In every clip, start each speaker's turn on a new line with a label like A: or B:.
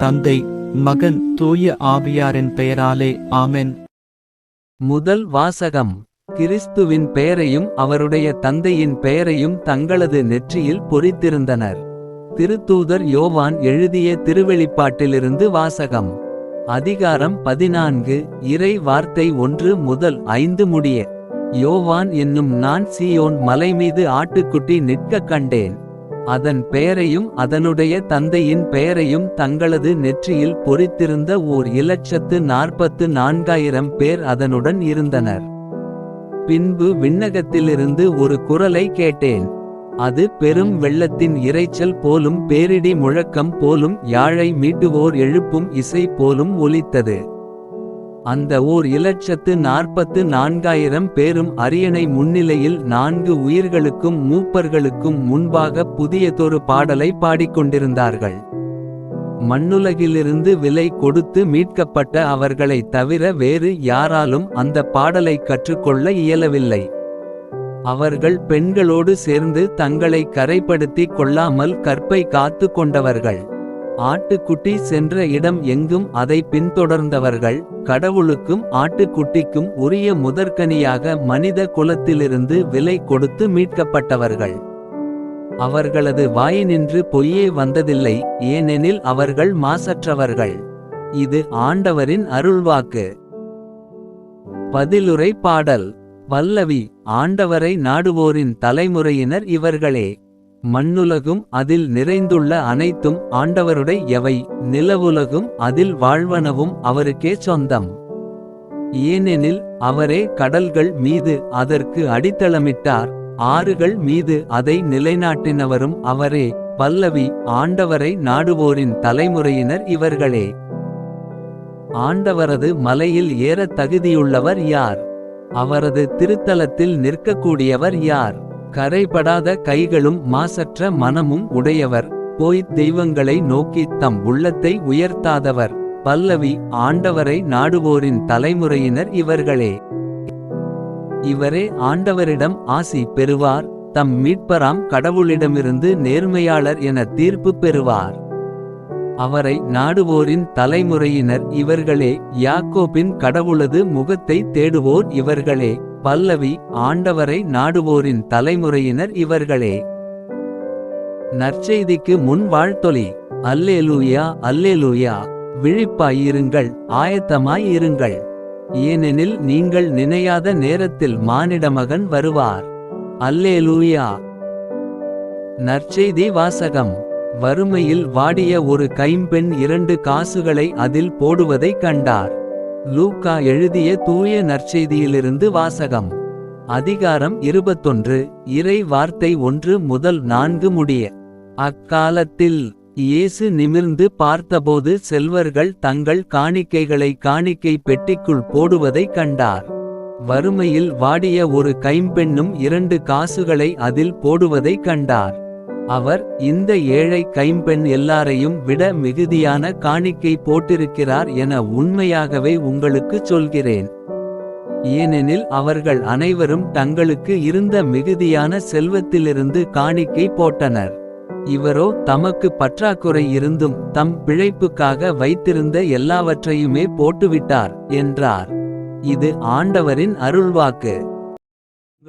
A: தந்தை மகன் தூய ஆவியாரின் பெயராலே ஆமென்.
B: முதல் வாசகம் கிறிஸ்துவின் பெயரையும் அவருடைய தந்தையின் பெயரையும் தங்களது நெற்றியில் பொறித்திருந்தனர். திருத்தூதர் யோவான் எழுதிய திருவெளிப்பாட்டிலிருந்து வாசகம். அதிகாரம் பதினான்கு இறை வார்த்தை ஒன்று முதல் ஐந்து முடிய. யோவான் என்னும் நான் சீயோன் மலைமீது ஆட்டுக்குட்டி நிற்க கண்டேன். அதன் பெயரையும் அதனுடைய தந்தையின் பெயரையும் தங்களது நெற்றியில் பொறித்திருந்த ஓர் இலட்சத்து நாற்பத்து நான்காயிரம் பேர் அதனுடன் இருந்தனர். பின்பு விண்ணகத்திலிருந்து ஒரு குரலை கேட்டேன். அது பெரும் வெள்ளத்தின் இரைச்சல் போலும் பேரிடி முழக்கம் போலும் யாழை மீட்டுவோர் எழுப்பும் இசை போலும் ஒலித்தது. அந்த ஓர் இலட்சத்து நாற்பத்து நான்காயிரம் பேரும் அரியணை முன்னிலையில் நான்கு உயிர்களுக்கும் மூப்பர்களுக்கும் முன்பாக புதியதொரு பாடலை பாடிக்கொண்டிருந்தார்கள். மண்ணுலகிலிருந்து விலை கொடுத்து மீட்கப்பட்ட அவர்களைத் தவிர வேறு யாராலும் அந்த பாடலை கற்றுக்கொள்ள இயலவில்லை. அவர்கள் பெண்களோடு சேர்ந்து தங்களை கரைப்படுத்திக் கொள்ளாமல் கற்பை காத்து கொண்டவர்கள். ஆட்டுக்குட்டி சென்ற இடம் எங்கும் அதை பின்தொடர்ந்தவர்கள் கடவுளுக்கும் ஆட்டுக்குட்டிக்கும் உரிய முதற்கனியாக மனித குலத்திலிருந்து விலை கொடுத்து மீட்கப்பட்டவர்கள். அவர்களது வாயினின்று பொய்யே வந்ததில்லை ஏனெனில் அவர்கள் மாசற்றவர்கள். இது ஆண்டவரின் அருள்வாக்கு. பதிலுரை பாடல். பல்லவி ஆண்டவரை நாடுவோரின் தலைமுறையினர் இவர்களே. மண்ணுலகும் அதில் நிறைந்துள்ள அனைத்தும் ஆண்டவருடைய எவை நிலவுலகும் அதில் வாழ்வனவும் அவருக்கே சொந்தம். ஏனெனில் அவரே கடல்கள் மீது அதற்கு அடித்தளமிட்டார் ஆறுகள் மீது அதை நிலைநாட்டினவரும் அவரே பல்லவி ஆண்டவரை நாடுவோரின் தலைமுறையினர் இவர்களே. ஆண்டவரது மலையில் ஏற தகுதியுள்ளவர் யார்? அவரது திருத்தலத்தில் நிற்கக்கூடியவர் யார்? கரைபடாத கைகளும் மாசற்ற மனமும் உடையவர். போய்த் தெய்வங்களை நோக்கி தம் உள்ளத்தை உயர்த்தாதவர். பல்லவி ஆண்டவரை நாடுவோரின் தலைமுறையினர் இவர்களே. இவரே ஆண்டவரிடம் ஆசி பெறுவார். தம் மீட்பராம் கடவுளிடமிருந்து நேர்மையாளர் என தீர்ப்பு பெறுவார். அவரை நாடுவோரின் தலைமுறையினர் இவர்களே. யாக்கோபின் கடவுளது முகத்தை தேடுவோர் இவர்களே. பல்லவி ஆண்டவரை நாடுவோரின் தலைமுறையினர் இவர்களே. நற்செய்திக்கு முன் வாழ்த்தொலி. அல்லேலூயா அல்லேலூயா. விழிப்பாயிருங்கள் ஆயத்தமாயிருங்கள். ஏனெனில் நீங்கள் நினையாத நேரத்தில் மானிடமகன் வருவார். அல்லேலூயா. நற்செய்தி வாசகம். வறுமையில் வாடிய ஒரு கைம்பெண் இரண்டு காசுகளை அதில் போடுவதைக் கண்டார். லூக்கா எழுதிய தூய நற்செய்தியிலிருந்து வாசகம். அதிகாரம் இருபத்தொன்று இறை வார்த்தை ஒன்று முதல் நான்கு முடிய. அக்காலத்தில் இயேசு நிமிர்ந்து பார்த்தபோது செல்வர்கள் தங்கள் காணிக்கைகளை காணிக்கை பெட்டிக்குள் போடுவதைக் கண்டார். வறுமையில் வாடிய ஒரு கைம்பெண்ணும் இரண்டு காசுகளை அதில் போடுவதைக் கண்டார். அவர் இந்த ஏழை கைம்பெண் எல்லாரையும் விட மிகுதியான காணிக்கை போட்டிருக்கிறார் என உண்மையாகவே உங்களுக்கு சொல்கிறேன். ஏனெனில் அவர்கள் அனைவரும் தங்களுக்கு இருந்த மிகுதியான செல்வத்திலிருந்து காணிக்கை போட்டனர். இவரோ தமக்கு பற்றாக்குறை இருந்தும் தம் பிழைப்புக்காக வைத்திருந்த எல்லாவற்றையுமே போட்டுவிட்டார் என்றார். இது ஆண்டவரின் அருள்வாக்கு.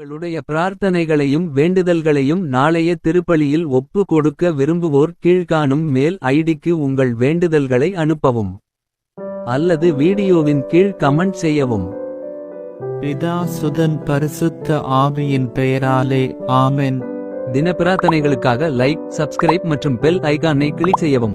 B: உங்களுடைய பிரார்த்தனைகளையும் வேண்டுதல்களையும் நாளைய திருப்பலியில் ஒப்பு கொடுக்க விரும்புவோர் கீழ்காணும் மேல் ஐடிக்கு உங்கள் வேண்டுதல்களை அனுப்பவும். அல்லது வீடியோவின் கீழ் கமெண்ட் செய்யவும்.
A: பிதா சுதன் பரிசுத்த ஆவியின் பெயராலே ஆமென்.
B: தின பிரார்த்தனைகளுக்காக லைக் சப்ஸ்கிரைப் மற்றும் பெல் ஐகானை கிளிக் செய்யவும்.